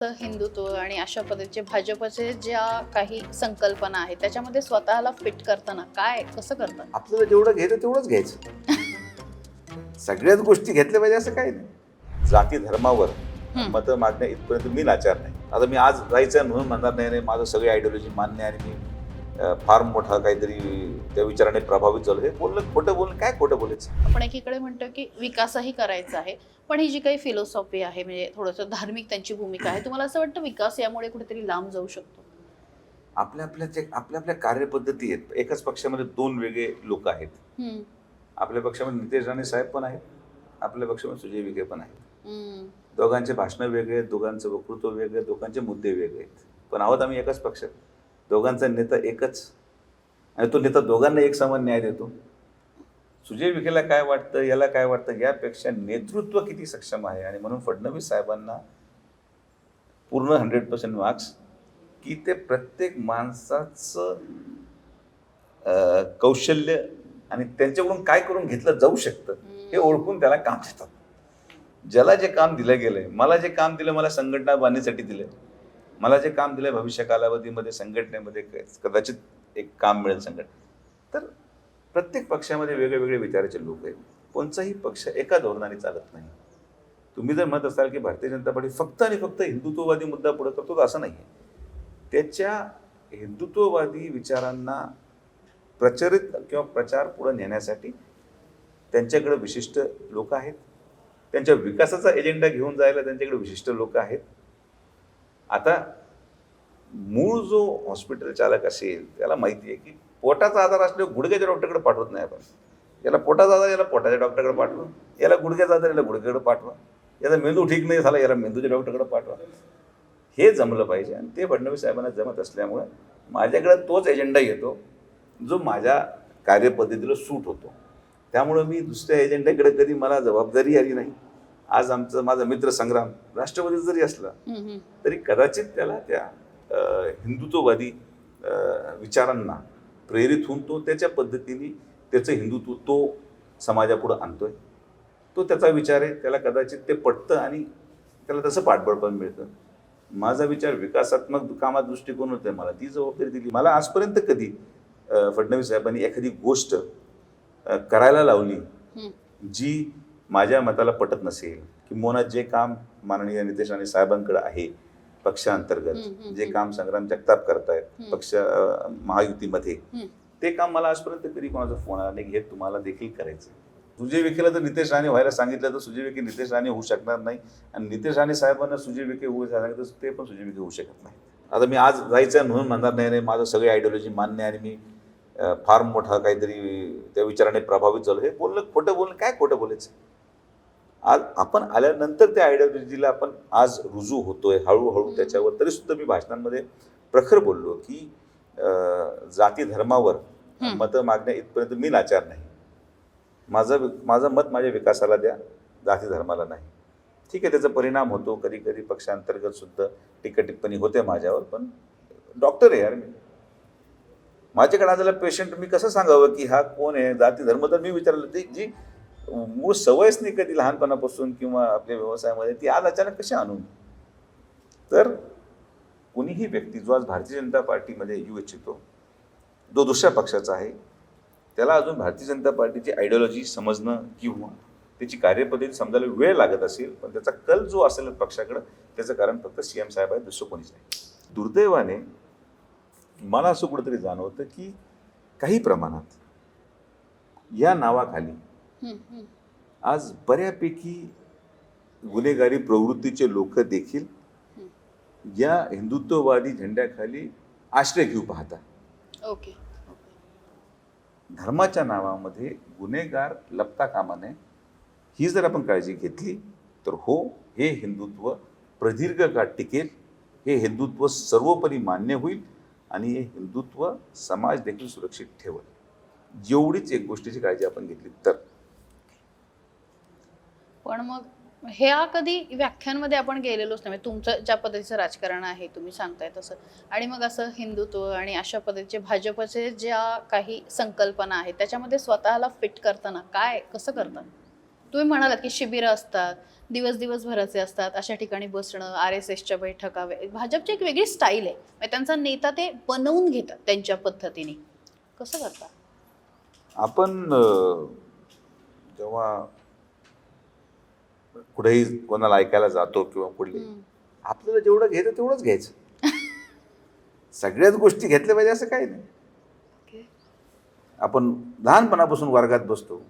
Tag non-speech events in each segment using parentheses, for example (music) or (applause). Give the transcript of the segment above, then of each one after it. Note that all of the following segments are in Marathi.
हिंदुत्व आणि अशा पद्धतीचे भाजपचे ज्या काही संकल्पना आहेत त्याच्यामध्ये स्वतःला फिट करताना काय कसं करतात? आपल्याला जेवढं घ्यायचं तेवढंच घ्यायचं. (laughs) सगळ्याच गोष्टी घेतल्या पाहिजे असं काही नाही. जाती धर्मावर. मतं मागण्या इथपर्यंत मी नाचार नाही. आता मी आज जायचं म्हणून म्हणणार नाही माझं सगळी आयडिओलॉजी मान्य आहे आणि मी फार मोठा काहीतरी त्या विचाराने प्रभावित झालो. हे बोललं खोटं बोलणं काय खोटं बोलायचं? आपण एकीकडे म्हणतो की विकासही करायचा आहे. पण ही जी काही फिलॉसॉफी आहे म्हणजे थोडंसं धार्मिक त्यांची भूमिका आहे तुम्हाला असं वाटतं विकास यामुळे कुठेतरी लांब जाऊ शकतो? आपल्या आपल्या जे आपल्या आपल्या कार्यपद्धती आहेत. एकाच पक्षामध्ये दोन वेगळे लोक आहेत. आपल्या पक्षामध्ये नितेश राणे साहेब पण आहेत. आपल्या पक्षामध्ये सुजय विखे पण आहेत. दोघांचे भाषणं वेगळे आहेत दोघांचं वक्तृत्व वेगळे दोघांचे मुद्दे वेगळे आहेत. पण आहोत आम्ही एकाच पक्षात दोघांचा नेता एकच. आणि तो नेता दोघांना एक समान न्याय देतो. सुजय विखेला काय वाटतं याला काय वाटतं यापेक्षा नेतृत्व किती सक्षम आहे? आणि म्हणून फडणवीस साहेबांना पूर्ण हंड्रेड पर्सेंट मार्क्स की ते प्रत्येक माणसाचं कौशल्य आणि त्यांच्याकडून काय करून घेतलं जाऊ शकतं हे ओळखून त्याला काम देतात. ज्याला जे काम दिलं गेलंय मला जे काम दिलं मला संघटना बांधण्यासाठी दिलंय मला जे काम दिलं भविष्य कालावधीमध्ये संघटनेमध्ये क- कदाचित एक काम मिळेल संघटना तर प्रत्येक पक्षामध्ये वेगळेवेगळे विचाराचे लोक आहेत. कोणताही पक्ष एका धोरणाने चालत नाही. तुम्ही जर म्हणत असाल की भारतीय जनता पार्टी फक्त आणि फक्त हिंदुत्ववादी मुद्दा पुढे करतो तर असं नाही आहे त्याच्या हिंदुत्ववादी विचारांना प्रचलित किंवा प्रचार पुढे नेण्यासाठी त्यांच्याकडे विशिष्ट लोक आहेत. त्यांच्या विकासाचा एजेंडा घेऊन जायला त्यांच्याकडे विशिष्ट लोक आहेत. आता मूळ जो हॉस्पिटल चालक असेल त्याला माहिती आहे की पोटाचा आजार असल्यावर गुडघ्याच्या डॉक्टरकडे पाठवत नाही आपण. याला पोटाचा आजार याला पोटाच्या डॉक्टरकडे पाठवा. याला गुडघ्याचा आजार याला गुडघ्याकडे पाठवा. याचा मेंदू ठीक नाही झाला याला मेंदूच्या डॉक्टरकडे पाठवा. हे जमलं पाहिजे आणि ते फडणवीस साहेबांना जमत असल्यामुळे माझ्याकडे तोच एजेंडा येतो जो माझ्या कार्यपद्धतीला सूट होतो. त्यामुळं मी दुसऱ्या एजेंडाकडे कधी मला जबाबदारी आली नाही. आज आमचं माझा मित्र संग्राम राष्ट्रवादी जरी असला. तरी कदाचित त्याला त्या हिंदुत्ववादी विचारांना प्रेरित होऊन तो त्याच्या पद्धतीने त्याचं हिंदुत्व तो समाजापुढं आणतोय तो त्याचा विचार आहे त्याला कदाचित ते पटतं आणि त्याला तसं पाठबळ पण मिळतं माझा विचार विकासात्मक कामात दृष्टिकोन होते मला ती जबाबदारी दिली मला आजपर्यंत कधी फडणवीस साहेबांनी एखादी गोष्ट करायला लावली. जी माझ्या मताला पटत नसेल किंवा जे काम माननीय नितेश राणे साहेबांकडे आहे पक्षांतर्गत जे. काम संग्राम जगताप करतायत. पक्ष महायुतीमध्ये. ते काम मला आजपर्यंत कधी कोणाचा फोन आला नाही हे तुम्हाला देखील करायचं सुजय विखेला तर नितेश राणे व्हायला सांगितलं तर सुजय विखे नितेश राणे होऊ शकणार नाही आणि नितेश राणे साहेबांना सुजय विखे होऊ सांगितलं तर ते पण सुजय विखे होऊ शकत नाही आता मी आज जायचं म्हणून म्हणणार नाही नाही माझं सगळी आयडिओलॉजी मान्य आहे आणि मी फार मोठा काहीतरी त्या विचाराने प्रभावित झालो हे बोलणं खोटं बोलणं काय खोटं बोलायचं आज आपण आल्यानंतर त्या आयडिओलॉजीला आपण आज रुजू होतोय हळूहळू त्याच्यावर. तरी सुद्धा मी भाषणांमध्ये प्रखर बोललो की जाती धर्मावर. मतं मागण्या इथपर्यंत मी नाचार नाही. माझं माझं मत माझ्या विकासाला द्या जाती धर्माला नाही. ठीक आहे त्याचा परिणाम होतो. कधी कधी पक्षांतर्गत सुद्धा टीका टिप्पणी होते माझ्यावर पण डॉक्टर आहे यार मी. माझ्याकडे आलेला पेशंट मी कसं सांगावं की हा कोण आहे? जाती धर्म तर मी विचारलं. ती जी मूळ सवयच नाही कधी लहानपणापासून किंवा आपल्या व्यवसायामध्ये ती आज अचानक कशी आणून तर कुणीही व्यक्ती जो आज भारतीय जनता पार्टीमध्ये येऊ इच्छितो जो दुसऱ्या पक्षाचा आहे त्याला अजून भारतीय जनता पार्टीची आयडिओलॉजी समजणं किंवा त्याची कार्यपद्धती समजायला वेळ लागत असेल पण त्याचा कल जो असेल पक्षाकडं त्याचं कारण फक्त सी एम साहेब आहे दुसरं कोणीच नाही. दुर्दैवाने मला असं कुठेतरी जाणवतं की काही प्रमाणात या नावाखाली आज बऱ्यापैकी गुन्हेगारी प्रवृत्तीचे लोक देखील या हिंदुत्ववादी झेंड्याखाली आश्रय घेऊ पाहतात. ओके. धर्माच्या नावामध्ये गुन्हेगार लपता कामा नये ही जर आपण काळजी घेतली तर हो हे हिंदुत्व प्रदीर्घ काळ टिकेल हे हिंदुत्व सर्वोपरी मान्य होईल आणि हे हिंदुत्व समाज देखील सुरक्षित ठेवेल. जेवढीच एक गोष्टीची काळजी आपण घेतली तर. पण मग ह्या कधी व्याख्यांमध्ये आपण गेलेलोच नाही. म्हणजे तुमचं ज्या पद्धतीचं राजकारण आहे तुम्ही सांगताय तसं. आणि मग असं हिंदुत्व आणि अशा पद्धतीचे भाजपचे ज्या काही संकल्पना आहेत त्याच्यामध्ये स्वतःला फिट करताना काय कसं करतात तुम्ही म्हणालात की शिबिरं असतात दिवस दिवसभराचे असतात अशा ठिकाणी बसणं आर एस एसच्या बैठका भाजपची एक वेगळी स्टाईल आहे. त्यांचा नेता ते बनवून घेतात त्यांच्या पद्धतीने. कसं करता? आपण जेव्हा कुठेही कोणाला ऐकायला जातो किंवा कुठले. आपल्याला जेवढं घ्यायचं तेवढंच घ्यायचं. सगळ्याच गोष्टी घेतल्या पाहिजे असं काही नाही. आपण लहानपणापासून वर्गात बसतो.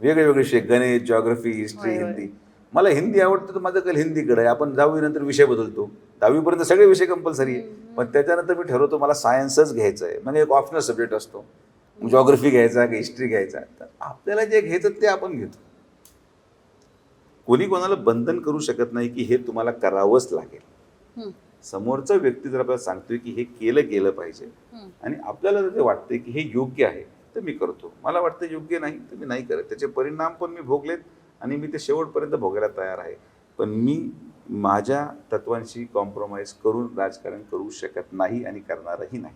वेगळे वेगळे विषय गणित जॉग्रफी हिस्ट्री. हिंदी. मला हिंदी आवडतं तर माझं कल हिंदीकडे आहे. आपण दहावीनंतर विषय बदलतो. दहावीपर्यंत सगळे विषय कंपल्सरी आहे. पण त्याच्यानंतर मी ठरवतो मला सायन्सच घ्यायचं आहे. म्हणजे एक ऑप्शनल सब्जेक्ट असतो. जॉग्रफी घ्यायचा की हिस्ट्री घ्यायचा. तर आपल्याला जे घ्यायचं ते आपण घेतो. कोणी कोणाला बंधन करू शकत नाही की हे तुम्हाला करावंच लागेल. समोरचा व्यक्ती जर आपल्याला सांगतोय की हे केलं गेलं पाहिजे. आणि आपल्याला जर ते वाटते की हे योग्य आहे तर मी करतो. मला वाटतं योग्य नाही तर मी नाही करत. त्याचे परिणाम पण मी भोगलेत आणि मी ते शेवटपर्यंत भोगायला तयार आहे. पण मी माझ्या तत्वांशी कॉम्प्रोमाइज करून राजकारण करू शकत नाही आणि करणारही नाही.